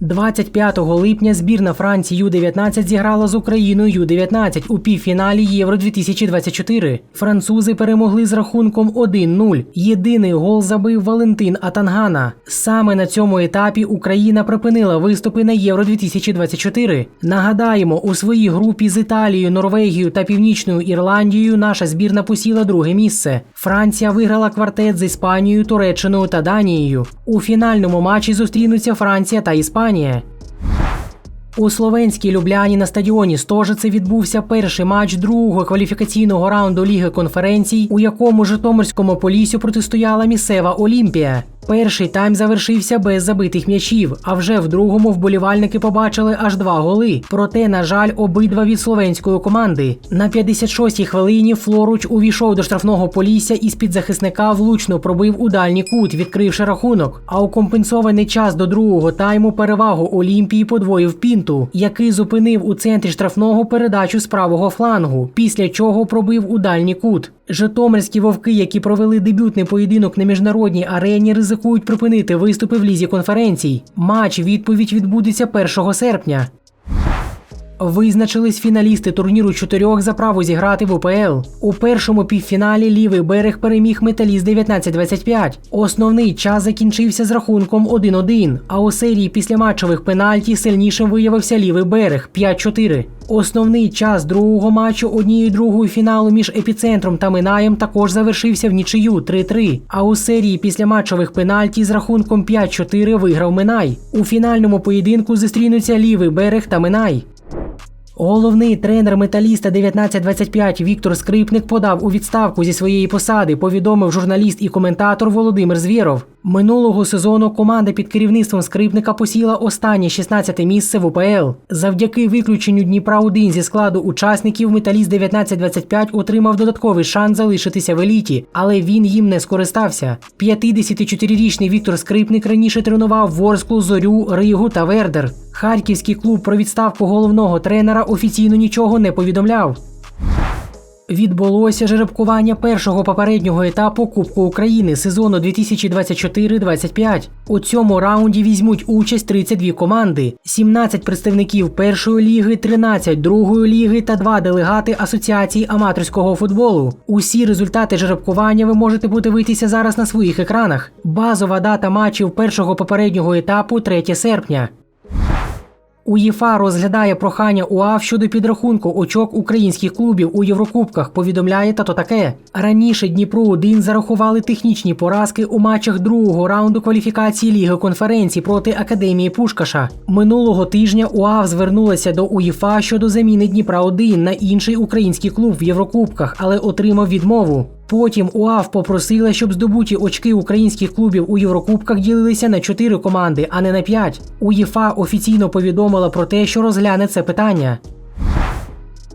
25 липня збірна Франції Ю-19 зіграла з Україною Ю-19 у півфіналі Євро 2024. Французи перемогли з рахунком 1-0. Єдиний гол забив Валентин Атангана. Саме на цьому етапі Україна припинила виступи на Євро 2024. Нагадаємо, у своїй групі з Італією, Норвегією та Північною Ірландією наша збірна посіла друге місце. Франція виграла квартет з Іспанією, Туреччиною та Данією. У фінальному матчі зустрінуться Франція та Іспанія. У словенській Любляні на стадіоні Стожице відбувся перший матч другого кваліфікаційного раунду Ліги конференцій, у якому Житомирському полісю протистояла місцева Олімпія. Перший тайм завершився без забитих м'ячів, а вже в другому вболівальники побачили аж два голи. Проте, на жаль, обидва від словенської команди. На 56-й хвилині Флоруч увійшов до штрафного полісся і з-під захисника влучно пробив у дальній кут, відкривши рахунок. А у компенсований час до другого тайму перевагу Олімпії подвоїв Пінту, який зупинив у центрі штрафного передачу з правого флангу, після чого пробив у дальній кут. Житомирські вовки, які провели дебютний поєдинок на міжнародній арені, ризикують припинити виступи в лізі конференцій. Матч відповідь відбудеться 1 серпня. Визначились фіналісти турніру чотирьох за право зіграти в УПЛ. У першому півфіналі лівий берег переміг металіст 19-25. Основний час закінчився з рахунком 1-1, а у серії післяматчевих пенальті сильнішим виявився лівий берег 5-4. Основний час другого матчу однією другою фіналу між епіцентром та Минаєм також завершився в нічию 3-3. А у серії післяматчевих пенальті з рахунком 5-4 виграв Минай. У фінальному поєдинку зустрінуться лівий берег та Минай. Головний тренер металіста 1925 Віктор Скрипник подав у відставку зі своєї посади, повідомив журналіст і коментатор Володимир Звєров. Минулого сезону команда під керівництвом скрипника посіла останнє 16-те місце в УПЛ. Завдяки виключенню Дніпра 1 зі складу учасників металіст 1925 отримав додатковий шанс залишитися в еліті, але він їм не скористався. 54-річний Віктор Скрипник раніше тренував Ворсклу, Зорю, Ригу та Вердер. Харківський клуб про відставку головного тренера офіційно нічого не повідомляв. Відбулося жеребкування першого попереднього етапу Кубку України сезону 2024-25. У цьому раунді візьмуть участь 32 команди, 17 представників першої ліги, 13 другої ліги та 2 делегати Асоціації аматорського футболу. Усі результати жеребкування ви можете подивитися зараз на своїх екранах. Базова дата матчів першого попереднього етапу 3 серпня. УЄФА розглядає прохання УАВ щодо підрахунку очок українських клубів у Єврокубках. Повідомляє тато таке. Раніше Дніпро 1 зарахували технічні поразки у матчах другого раунду кваліфікації Ліги конференцій проти Академії Пушкаша. Минулого тижня УАВ звернулася до УЄФА щодо заміни Дніпра 1 на інший український клуб в Єврокубках, але отримав відмову. Потім УАВ попросила, щоб здобуті очки українських клубів у Єврокубках ділилися на 4 команди, а не на 5. УЄФА офіційно повідомила про те, що розгляне це питання.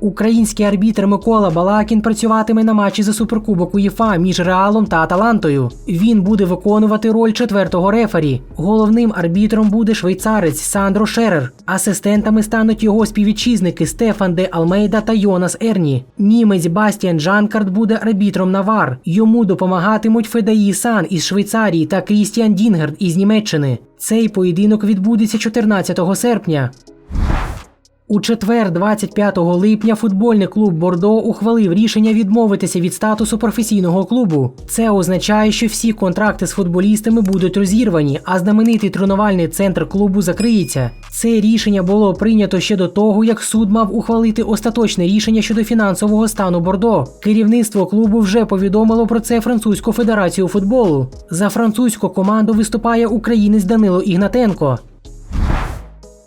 Український арбітр Микола Балакін працюватиме на матчі за суперкубок УЄФА між Реалом та Аталантою. Він буде виконувати роль четвертого рефері. Головним арбітром буде швейцарець Сандро Шерер. Асистентами стануть його співвітчизники Стефан де Алмейда та Йонас Ерні. Німець Бастіан Джанкард буде арбітром на ВАР. Йому допомагатимуть Федаї Сан із Швейцарії та Крістіан Дінгерд із Німеччини. Цей поєдинок відбудеться 14 серпня. У четвер, 25 липня, футбольний клуб Бордо ухвалив рішення відмовитися від статусу професійного клубу. Це означає, що всі контракти з футболістами будуть розірвані, а знаменитий тренувальний центр клубу закриється. Це рішення було прийнято ще до того, як суд мав ухвалити остаточне рішення щодо фінансового стану Бордо. Керівництво клубу вже повідомило про це французьку федерацію футболу. За французьку команду виступає українець Данило Ігнатенко.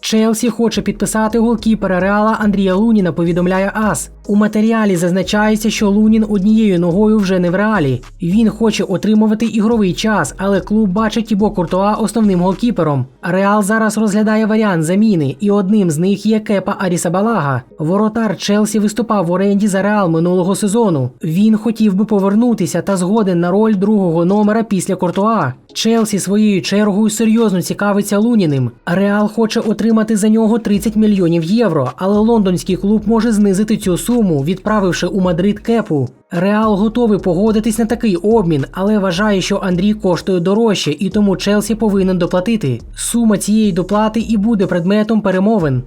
Челсі хоче підписати голкіпера Реала Андрія Луніна, повідомляє АС. У матеріалі зазначається, що Лунін однією ногою вже не в реалі. Він хоче отримувати ігровий час, але клуб бачить Тібо Куртуа основним голкіпером. Реал зараз розглядає варіант заміни, і одним з них є Кепа Арісабалага. Воротар Челсі виступав в оренді за Реал минулого сезону. Він хотів би повернутися та згоден на роль другого номера після Куртуа. Челсі своєю чергою серйозно цікавиться Луніним. Реал хоче отримати за нього 30 мільйонів євро, але лондонський клуб може знизити цю суму, відправивши у Мадрид кепу. Реал готовий погодитись на такий обмін, але вважає, що Андрій коштує дорожче, і тому Челсі повинен доплатити. Сума цієї доплати і буде предметом перемовин.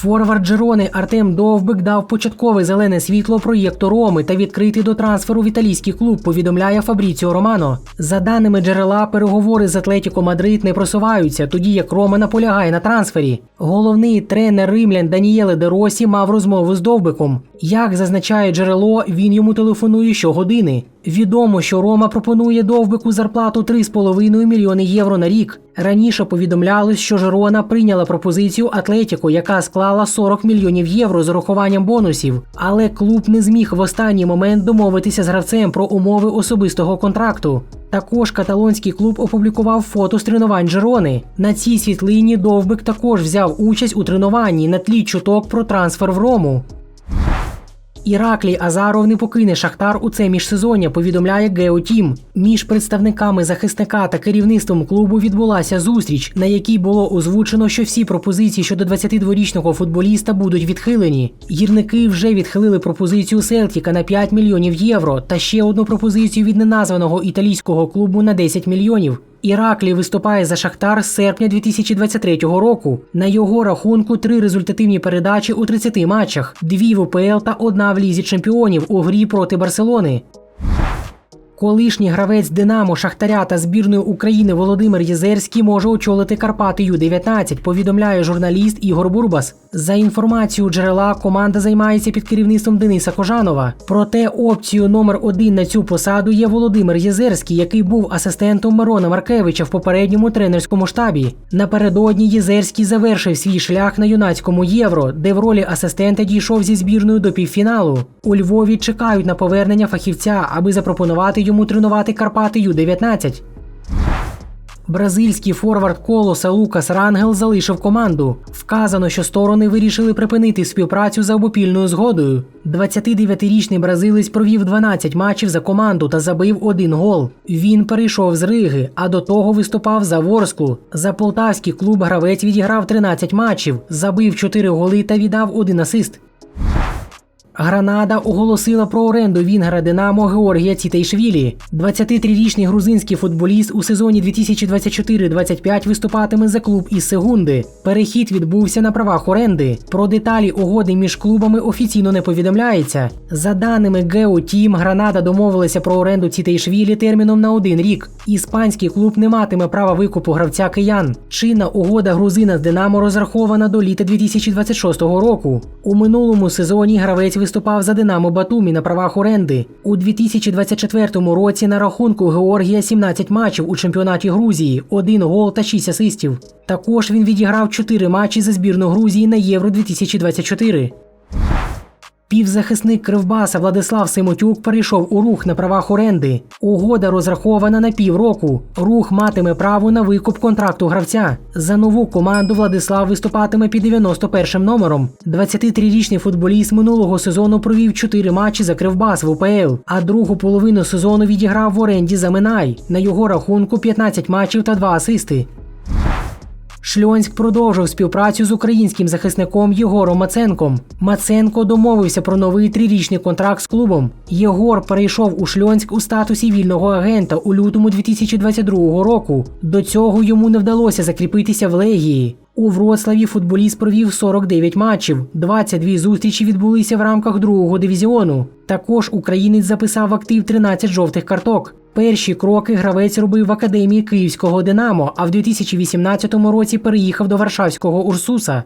Форвард Джерони Артем Довбик дав початкове зелене світло проєкту Роми та відкритий до трансферу в італійський клуб. Повідомляє Фабріціо Романо. За даними джерела, переговори з Атлетіко Мадрид не просуваються, тоді як Рома наполягає на трансфері. Головний тренер римлян Даніеле Деросі мав розмову з Довбиком. Як зазначає джерело, він йому телефонує щогодини. Відомо, що Рома пропонує довбику зарплату 3,5 мільйони євро на рік. Раніше повідомлялось, що Жерона прийняла пропозицію Атлетіко, яка склала 40 мільйонів євро з урахуванням бонусів, але клуб не зміг в останній момент домовитися з гравцем про умови особистого контракту. Також каталонський клуб опублікував фото з тренувань Жерони. На цій світлині Довбик також взяв участь у тренуванні на тлі чуток про трансфер в Рому. Іраклій Азаров не покине Шахтар у це міжсезоння, повідомляє Геотім. Між представниками захисника та керівництвом клубу відбулася зустріч, на якій було озвучено, що всі пропозиції щодо 22-річного футболіста будуть відхилені. Гірники вже відхилили пропозицію Селтіка на 5 мільйонів євро та ще одну пропозицію від неназваного італійського клубу на 10 мільйонів. Іраклі виступає за Шахтар з серпня 2023 року. На його рахунку три результативні передачі у 30 матчах, дві в УПЛ та одна в лізі чемпіонів у грі проти Барселони. Колишній гравець Динамо, Шахтаря та збірної України Володимир Єзерський може очолити Карпати Ю-19, повідомляє журналіст Ігор Бурбас. За інформацією джерела, команда займається під керівництвом Дениса Кожанова. Проте опцією номер один на цю посаду є Володимир Єзерський, який був асистентом Мирона Маркевича в попередньому тренерському штабі. Напередодні Єзерський завершив свій шлях на юнацькому євро, де в ролі асистента дійшов зі збірною до півфіналу. У Львові чекають на повернення фахівця, аби запропонувати йому тренувати Карпати Ю-19. Бразильський форвард колоса Лукас Рангел залишив команду. Вказано, що сторони вирішили припинити співпрацю за обопільною згодою. 29-річний бразилець провів 12 матчів за команду та забив один гол. Він перейшов з Риги, а до того виступав за Ворсклу. За полтавський клуб гравець відіграв 13 матчів, забив 4 голи та віддав один асист. Гранада оголосила про оренду Вінгера Динамо Георгія Цітейшвілі. 23-річний грузинський футболіст у сезоні 2024-25 виступатиме за клуб із Сегунди. Перехід відбувся на правах оренди. Про деталі угоди між клубами офіційно не повідомляється. За даними Геотім, Гранада домовилася про оренду Цітейшвілі терміном на один рік. Іспанський клуб не матиме права викупу гравця киян. Чинна угода грузина з Динамо розрахована до літа 2026 року. У минулому сезоні гравець за Динамо Батумі на правах оренди. У 2024 році на рахунку Георгія 17 матчів у чемпіонаті Грузії, один гол та 6 асистів. Також він відіграв 4 матчі за збірну Грузії на Євро 2024. Півзахисник Кривбаса Владислав Симотюк перейшов у рух на правах оренди. Угода розрахована на півроку. Рух матиме право на викуп контракту гравця. За нову команду Владислав виступатиме під 91 номером. 23-річний футболіст минулого сезону провів 4 матчі за Кривбас в УПЛ, а другу половину сезону відіграв в оренді за Минай. На його рахунку 15 матчів та 2 асисти. Шльонськ продовжив співпрацю з українським захисником Єгором Маценком. Маценко домовився про новий трирічний контракт з клубом. Єгор перейшов у Шльонськ у статусі вільного агента у лютому 2022 року. До цього йому не вдалося закріпитися в легії. У Вроцлаві футболіст провів 49 матчів, 22 зустрічі відбулися в рамках другого дивізіону. Також українець записав актив 13 жовтих карток. Перші кроки гравець робив в академії Київського Динамо, а в 2018 році переїхав до Варшавського Урсуса.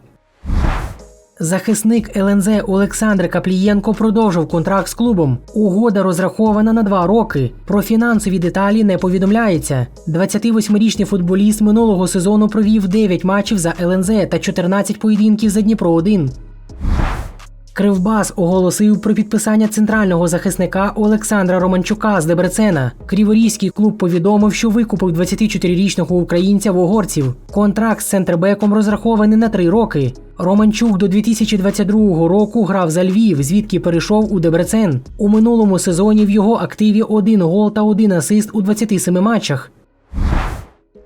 Захисник ЛНЗ Олександр Каплієнко продовжив контракт з клубом. Угода розрахована на два роки. Про фінансові деталі не повідомляється. 28-річний футболіст минулого сезону провів 9 матчів за ЛНЗ та 14 поєдинків за Дніпро 1 Кривбас оголосив про підписання центрального захисника Олександра Романчука з Дебрецена. Криворізький клуб повідомив, що викупив 24-річного українця в угорців. Контракт з центрбеком розрахований на три роки. Романчук до 2022 року грав за Львів, звідки перейшов у Дебрецен. У минулому сезоні в його активі один гол та один асист у 27 матчах.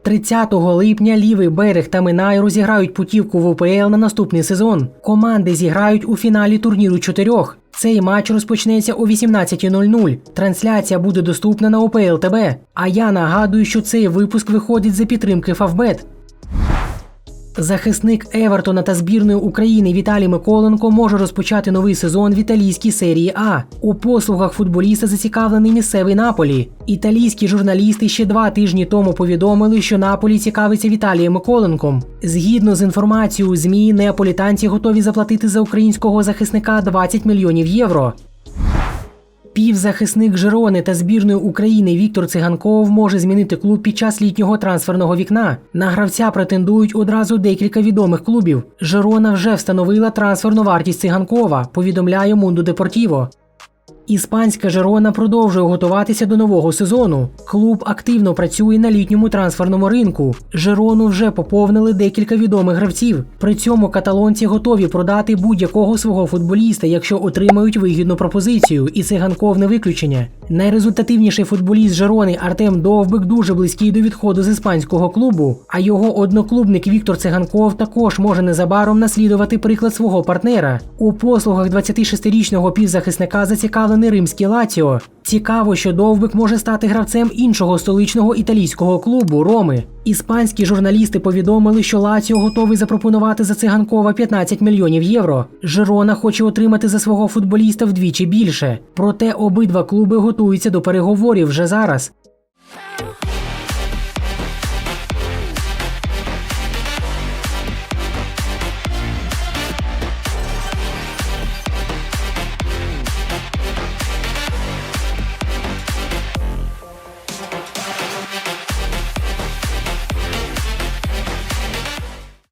30 липня лівий берег та Минай розіграють путівку в УПЛ на наступний сезон. Команди зіграють у фіналі турніру чотирьох. Цей матч розпочнеться о 18.00. Трансляція буде доступна на ОПЛ ТБ. А я нагадую, що цей випуск виходить за підтримки Фавбет. Захисник Евертона та збірної України Віталій Миколенко може розпочати новий сезон в італійській серії А. У послугах футболіста зацікавлений місцевий Наполі. Італійські журналісти ще два тижні тому повідомили, що Наполі цікавиться Віталієм Миколенком. Згідно з інформацією ЗМІ, неаполітанці готові заплатити за українського захисника 20 мільйонів євро. Півзахисник Жирони та збірної України Віктор Циганков може змінити клуб під час літнього трансферного вікна. На гравця претендують одразу декілька відомих клубів. Жирона вже встановила трансферну вартість циганкова, повідомляє Мунду Депортіво. Іспанська Жерона продовжує готуватися до нового сезону. Клуб активно працює на літньому трансферному ринку. Жерону вже поповнили декілька відомих гравців. При цьому каталонці готові продати будь-якого свого футболіста, якщо отримають вигідну пропозицію, і циганков не виключення. Найрезультативніший футболіст Жерони Артем Довбик дуже близький до відходу з іспанського клубу. А його одноклубник Віктор Циганков також може незабаром наслідувати приклад свого партнера. У послугах 26-річного півзахисника зацікавлений римські Лаціо. Цікаво, що Довбик може стати гравцем іншого столичного італійського клубу Роми. Іспанські журналісти повідомили, що Лаціо готовий запропонувати за циганкова 15 мільйонів євро. Жерона хоче отримати за свого футболіста вдвічі більше. Проте обидва клуби готуються до переговорів вже зараз.